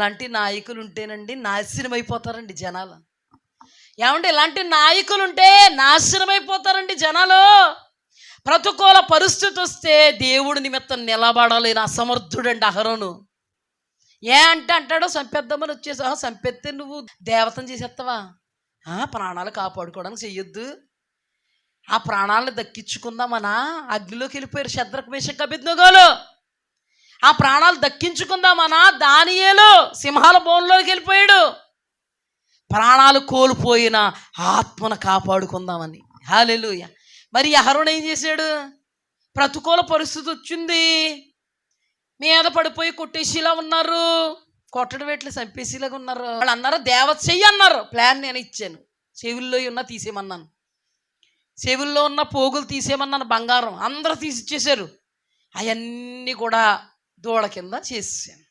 ఇలాంటి నాయకులు ఉంటేనండి నాశనం అయిపోతారండి జనాలు. ఏమంటే ఇలాంటి నాయకులు ఉంటే నాశనం అయిపోతారండి జనాలు. ప్రతికూల పరిస్థితి వస్తే దేవుడి నిమిత్తం నిలబడలేని అసమర్థుడండి అహరోను. ఏ అంటే అంటాడో చంపేద్దామని వచ్చేసా చంపేస్తే నువ్వు దేవతను చేసేస్తావా ఆ, ప్రాణాలు కాపాడుకోవడానికి చెయ్యొద్దు. ఆ ప్రాణాలను దక్కించుకుందామనా? అగ్నిలోకి వెళ్ళిపోయారు శద్రకు మేషక్ అభిజ్ఞగోలు ఆ ప్రాణాలు దక్కించుకుందామనా? దానియేలు సింహాల బోన్లోకి వెళ్ళిపోయాడు. ప్రాణాలు కోల్పోయిన ఆత్మను కాపాడుకుందామని. హాలెలుయ మరి అహరుణ్ ఏం చేశాడు? ప్రతికూల పరిస్థితి వచ్చింది. మీద పడిపోయి కొట్టేసిలా ఉన్నారు. కొట్టడం ఎట్లా? చంపేసేలాగా ఉన్నారు. వాళ్ళు అన్నారు దేవత చెయ్యి అన్నారు. ప్లాన్ నేను ఇచ్చాను. చెవుల్లో ఉన్న తీసేయమన్నాను. చెవుల్లో ఉన్న పోగులు తీసేయమన్నాను. బంగారం అందరూ తీసిచ్చేశారు. అవన్నీ కూడా దూడ కింద చేసేసాను